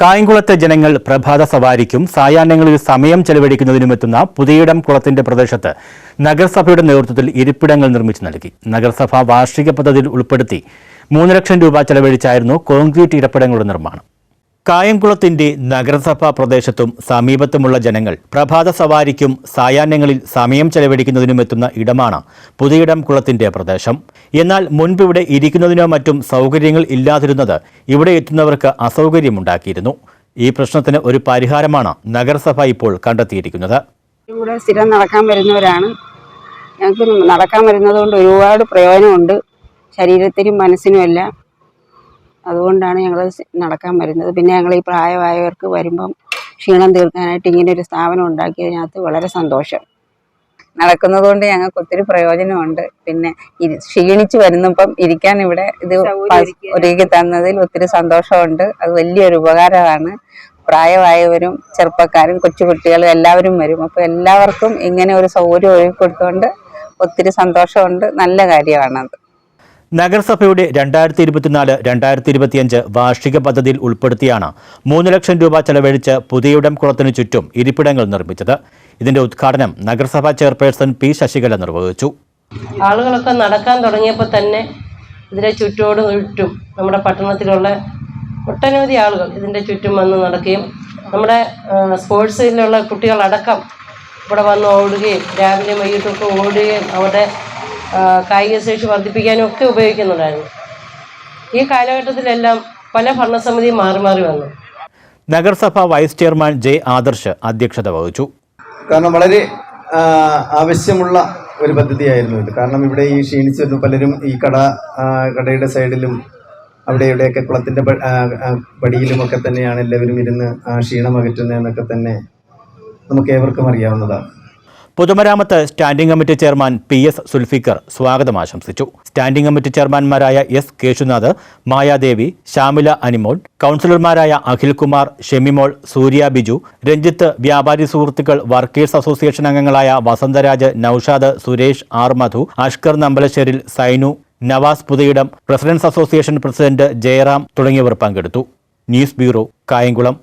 കായംകുളത്തെ ജനങ്ങൾ പ്രഭാത സവാരിക്കും സായാഹ്നങ്ങളിൽ സമയം ചെലവഴിക്കുന്നതിനുമെത്തുന്ന പുതിയിടം കുളത്തിന്റെ പ്രദേശത്ത് നഗരസഭയുടെ നേതൃത്വത്തിൽ ഇരിപ്പിടങ്ങൾ നിർമ്മിച്ചു നൽകി. നഗരസഭ വാർഷിക പദ്ധതിയിൽ ഉൾപ്പെടുത്തി മൂന്ന് ലക്ഷം രൂപ ചെലവഴിച്ചായിരുന്നു കോൺക്രീറ്റ് ഇരിപ്പിടങ്ങളുടെ നിർമ്മാണം. കായംകുളത്തിന്റെ നഗരസഭാ പ്രദേശത്തും സമീപത്തുമുള്ള ജനങ്ങൾ പ്രഭാത സവാരിക്കും സായാഹ്നങ്ങളിൽ സമയം ചെലവഴിക്കുന്നതിനും എത്തുന്ന ഇടമാണ് പുതിയിടം കുളത്തിന്റെ പ്രദേശം. എന്നാൽ മുൻപ് ഇവിടെ ഇരിക്കുന്നതിനോ മറ്റും സൗകര്യങ്ങൾ ഇല്ലാതിരുന്നത് ഇവിടെ എത്തുന്നവർക്ക് അസൗകര്യമുണ്ടാക്കിയിരുന്നു. ഈ പ്രശ്നത്തിന് ഒരു പരിഹാരമാണ് നഗരസഭ ഇപ്പോൾ കണ്ടെത്തിയിരിക്കുന്നത്. ഇവിടെ സ്ഥിരം നടക്കാൻ വരുന്നവരാണ്. ഞങ്ങൾക്ക് നടക്കാൻ വരുന്നത് കൊണ്ട് ഒരുപാട് പ്രയോജനമുണ്ട്. ശരീരത്തിനും മനസ്സിനും മനസ്സിനുമെല്ലാം. അതുകൊണ്ടാണ് ഞങ്ങൾ നടക്കാൻ വരുന്നത്. പിന്നെ ഞങ്ങൾ ഈ പ്രായമായവർക്ക് വരുമ്പം ക്ഷീണം തീർക്കാനായിട്ട് ഇങ്ങനെ ഒരു സ്ഥാപനം ഉണ്ടാക്കിയതിനകത്ത് വളരെ സന്തോഷം. നടക്കുന്നത് കൊണ്ട് ഞങ്ങൾക്ക് ഒത്തിരി പ്രയോജനമുണ്ട്. പിന്നെ ക്ഷീണിച്ച് വരുന്നപ്പം ഇരിക്കാൻ ഇവിടെ ഇത് ഒരുക്കി തന്നതിൽ ഒത്തിരി സന്തോഷമുണ്ട്. അത് വലിയൊരു ഉപകാരമാണ്. പ്രായമായവരും ചെറുപ്പക്കാരും കൊച്ചുകുട്ടികളും എല്ലാവരും വരും. അപ്പോൾ എല്ലാവർക്കും ഇങ്ങനെ ഒരു സൗകര്യം ഒരുക്കി കൊടുത്തുകൊണ്ട് ഒത്തിരി സന്തോഷമുണ്ട്. നല്ല കാര്യമാണത്. നഗരസഭയുടെ രണ്ടായിരത്തി ഇരുപത്തിനാല് രണ്ടായിരത്തി ഇരുപത്തിയഞ്ച് വാർഷിക പദ്ധതിയിൽ ഉൾപ്പെടുത്തിയാണ് മൂന്ന് ലക്ഷം രൂപ ചെലവഴിച്ച് പുതിയിടം കുളത്തിനു ചുറ്റും ഇരിപ്പിടങ്ങൾ നിർമ്മിച്ചത്. ഇതിന്റെ ഉദ്ഘാടനം നഗരസഭാ ചെയർപേഴ്സൺ പി ശശികല നിർവഹിച്ചു. ആളുകളൊക്കെ നടക്കാൻ തുടങ്ങിയപ്പോൾ തന്നെ ഇതിന്റെ ചുറ്റോടും ചുറ്റും നമ്മുടെ പട്ടണത്തിലുള്ള ഒട്ടനവധി ആളുകൾ ഇതിന്റെ ചുറ്റും വന്ന് നടക്കുകയും നമ്മുടെ സ്പോർട്സിലുള്ള കുട്ടികളടക്കം ഇവിടെ വന്ന് ഓടുകയും രാവിലെ വൈകിട്ടൊക്കെ ഓടുകയും അവരുടെ കായിക ശേഷി വർദ്ധിപ്പിക്കാനും ഒക്കെ ഉപയോഗിക്കുന്നുണ്ടായിരുന്നു. ഈ കാലഘട്ടത്തിലെല്ലാം പല ഭരണസമിതിയും മാറി മാറി വന്നു. നഗരസഭ വൈസ് ചെയർമാൻ ജെ ആദർശ് അധ്യക്ഷത വഹിച്ചു. കാരണം വളരെ ആവശ്യമുള്ള ഒരു പദ്ധതിയായിരുന്നു ഇത്. കാരണം ഇവിടെ ഈ ക്ഷീണിച്ചിരുന്നു പലരും ഈ കട കടയുടെ സൈഡിലും അവിടെ ഇവിടെയൊക്കെ കുളത്തിന്റെ പടിയിലുമൊക്കെ തന്നെയാണ് എല്ലാവരും ഇരുന്ന് ആ ക്ഷീണം അകറ്റുന്നതെന്നൊക്കെ തന്നെ നമുക്ക് ഏവർക്കും അറിയാവുന്നതാണ്. പൊതുമരാമത്ത് standing committee chairman P S Sulfikar സ്വാഗതം ആശംസിച്ചു. സ്റ്റാൻഡിംഗ് കമ്മിറ്റി ചെയർമാൻമാരായ എസ് കേശുനാഥ് മായാദേവി ശ്യാമില അനിമോൾ കൗൺസിലർമാരായ അഖിൽകുമാർ ഷെമിമോൾ സൂര്യ ബിജു രഞ്ജിത്ത് വ്യാപാരി സുഹൃത്തുക്കൾ വർക്കേഴ്സ് അസോസിയേഷൻ അംഗങ്ങളായ Vasantharaj Naushad Suresh R Madhu Ashkar Nambalasseril Sainu Navas Puthiyidam presidents association president Jayaram തുടങ്ങിയവർ പങ്കെടുത്തു. News bureau Kayamkulam.